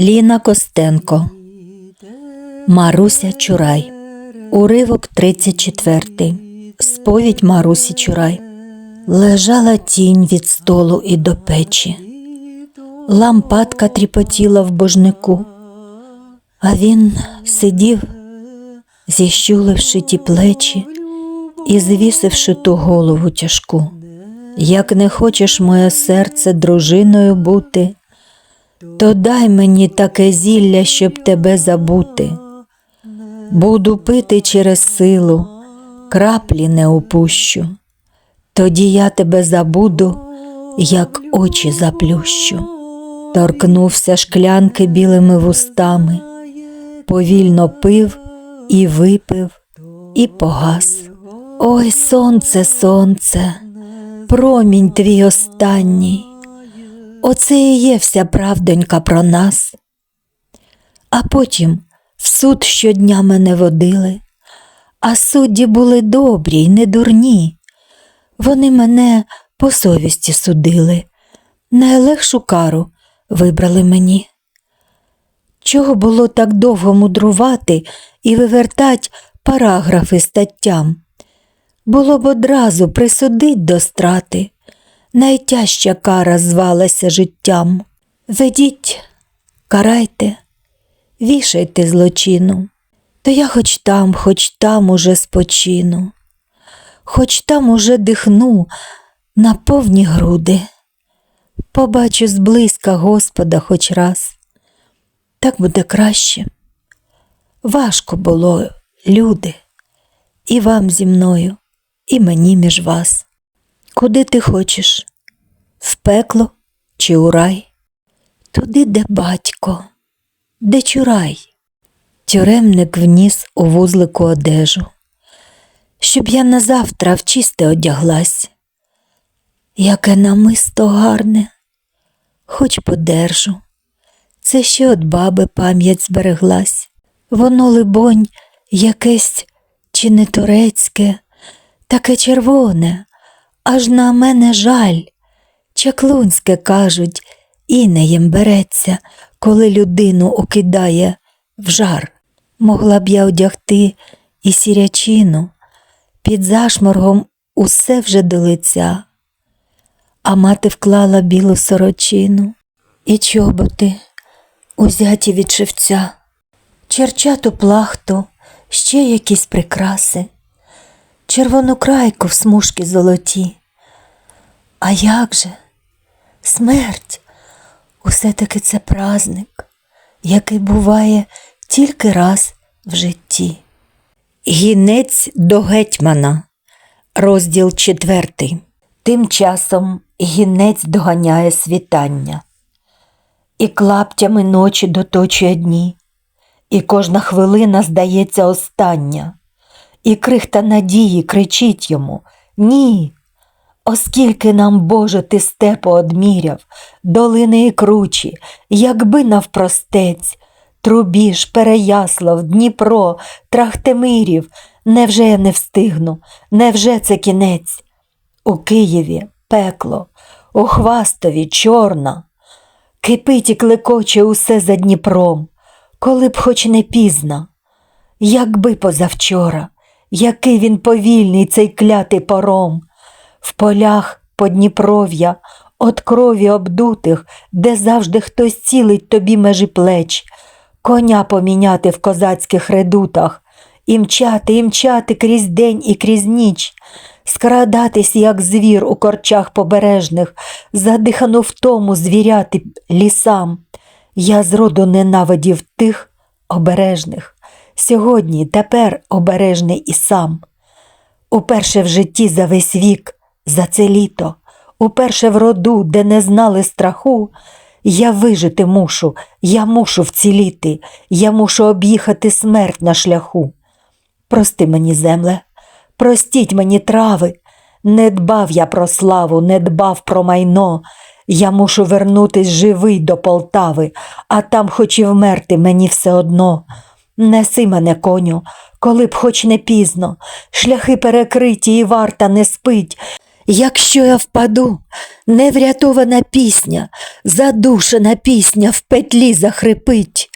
Ліна Костенко, Маруся Чурай, уривок 34. Сповідь Марусі Чурай. Лежала тінь від столу і до печі. Лампадка тріпотіла в божнику, а він сидів, зіщуливши ті плечі і звісивши ту голову тяжку. Як не хочеш моє серце дружиною бути, то дай мені таке зілля, щоб тебе забути. Буду пити через силу, краплі не упущу. Тоді я тебе забуду, як очі заплющу. Торкнувся шклянки білими вустами, повільно пив і випив, і погас. Ой, сонце, сонце, промінь твій останній. Оце і є вся правдонька про нас. А потім в суд щодня мене водили, а судді були добрі й не дурні. Вони мене по совісті судили, найлегшу кару вибрали мені. Чого було так довго мудрувати і вивертать параграфи статтям? Було б одразу присудить до страти, найтяжча кара звалася життям. Ведіть, карайте, вішайте злочину, то я хоч там, хоч там уже спочину, хоч там уже дихну на повні груди, побачу зблизька Господа хоч раз. Так буде краще. Важко було, люди, і вам зі мною, і мені між вас. Куди ти хочеш? В пекло чи у рай? Туди, де батько, де чурай. Тюремник вніс у вузлику одежу, щоб я назавтра в чисте одяглась. Яке намисто гарне, хоч подержу. Це ще от баби пам'ять збереглась. Воно, либонь, якесь чи не турецьке, таке червоне, аж на мене жаль. Чаклунське кажуть, інеєм береться, коли людину окидає в жар. Могла б я одягти і сірячину, під зашморгом усе вже до лиця, а мати вклала білу сорочину і чоботи, узяті від шевця, черчату плахту, ще якісь прикраси, червону крайку в смужки золоті. А як же? Смерть усе таки це праздник, який буває тільки раз в житті. Гінець до гетьмана, розділ четвертий. Тим часом гінець доганяє світання, і клаптями ночі доточує дні, і кожна хвилина здається остання, і крихта надії кричить йому Ні. Оскільки нам, Боже, ти степо одміряв, долини і кручі, якби навпростець, Трубіж, Переяслав, Дніпро, Трахтимирів, невже я не встигну, невже це кінець? У Києві пекло, у Хвастові чорна, кипить і клекоче усе за Дніпром, коли б хоч не пізно, якби позавчора, який він повільний, цей клятий пором, в полях Подніпров'я, от крові обдутих, де завжди хтось цілить тобі межі плеч, коня поміняти в козацьких редутах, і мчати, і мчати крізь день і крізь ніч, скрадатись, як звір у корчах побережних, задихану втому звіряти лісам. Я зроду ненавидів тих обережних. Сьогодні, тепер обережний і сам. Уперше в житті за весь вік, за це літо, уперше в роду, де не знали страху, я вижити мушу, я мушу вціліти, я мушу об'їхати смерть на шляху. Прости мені, земле, простіть мені трави, не дбав я про славу, не дбав про майно. Я мушу вернутись живий до Полтави, а там хоч і вмерти мені все одно. Неси мене, коню, коли б хоч не пізно, шляхи перекриті і варта не спить. Якщо я впаду, неврятована пісня, задушена пісня в петлі захрипить.